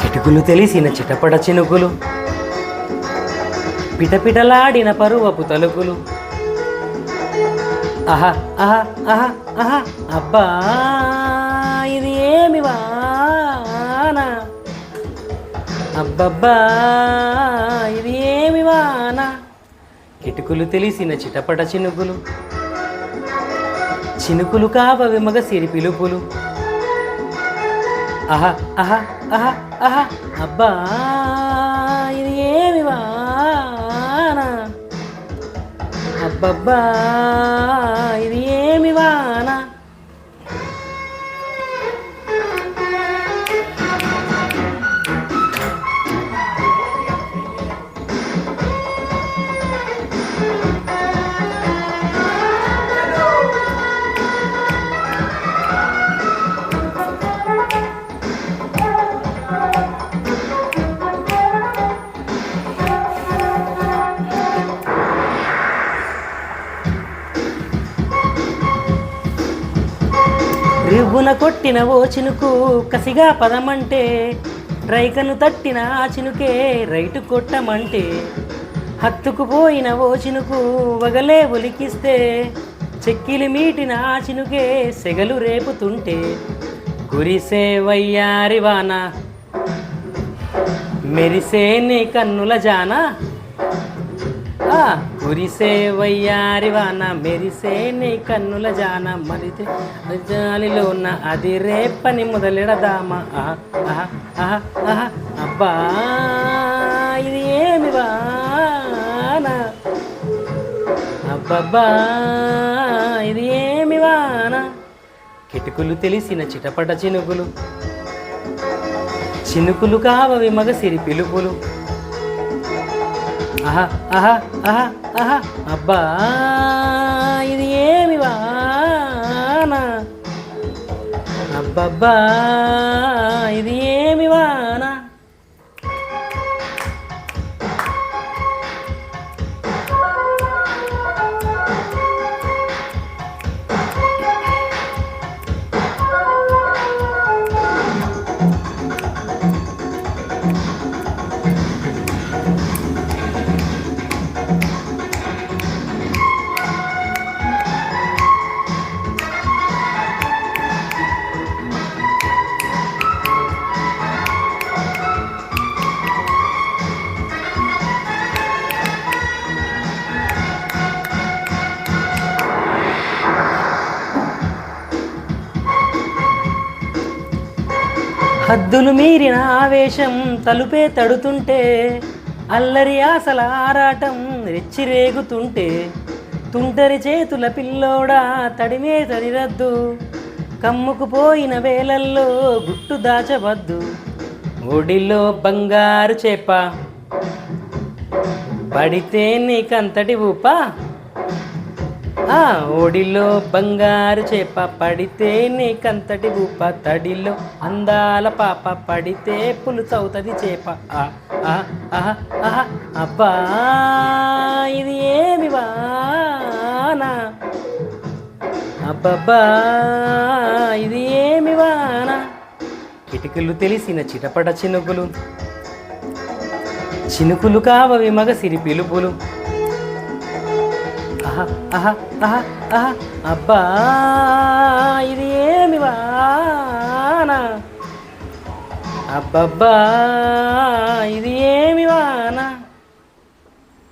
చిటుకులు తెలిసిన చిటపట చినుకులు పిటపిటలాడిన పరువపు తలుకులు. ఆహా ఆహా ఆహా ఆహా. అబ్బా ఇది ఏమి వాన అబ్బబ్బా ఇది ఏమి వాన కిటుకులు తెలిసిన చిటపట చినుకులు. చినుకులు కావవి మగ సిరి పిలుపులు. ఆహా ఆహా ఆహా ఆహా. అబ్బా ఇది ఏమి వాన అబ్బబ్బా రివ్వున కొట్టిన ఓ చినుకు కసిగా పదమంటే రైకను తట్టిన ఆ చినుకే రైటు కొట్టమంటే హత్తుకుపోయిన ఓ చినుకు వగలే ఒలికిస్తే చెక్కిలి మీటిన ఆ చినుకే సెగలు రేపుతుంటే గురిసే వయ్యారివాన మెరిసే నీ కన్నుల జానా. గురిసే కురిసే వయ్యారి వాన మెరిసే నీ కన్నుల జాన మరితే జాలిలో ఉన్న అది రేపని మొదలెడదామా. ఆహా, ఆహా, ఆహా, ఆహా. అబ్బా ఇది ఏమి వాన? అబ్బబ్బా ఇది ఏమి వాన? కిటుకులు తెలిసిన చిటపట చినుకులు. చినుకులు కావవి మగ సిరి పిలుపులు. ఆహా ఆహా ఆహా ఆహా. అబ్బా ఇది ఏమి వాన అబ్బబ్బా ఇది ఏమి వానా హద్దులు మీరిన ఆవేశం తలుపే తడుతుంటే అల్లరి ఆశల ఆరాటం రెచ్చిరేగుతుంటే తుంటరి చేతుల పిల్లోడా తడిమే తడిరద్దు కమ్ముకుపోయిన వేలల్లో గుట్టు దాచవద్దు. ఒడిలో బంగారు చేప పడితే నీకంతటి ఊపా ఆ ఓడిలో బంగారు చేప పడితే నీకంతటి ఊప తడిలో అందాల పాప పడితే పులుసవుతుంది చేప. ఆ, ఆ, ఆహా, ఆహా. అబ్బా ఇది ఏమి వాన అబ్బబ్బా ఇది ఏమి వాన కిటికలు తెలిసిన చిటపట చినుకులు చినుకులు కావవి మగ సిరి పిలుపులు. ఆహా, ఆహా, ఆహా, ఆహా. అబ్బా ఇది ఏమి వాన అబ్బబ్బా ఇది ఏమి వాన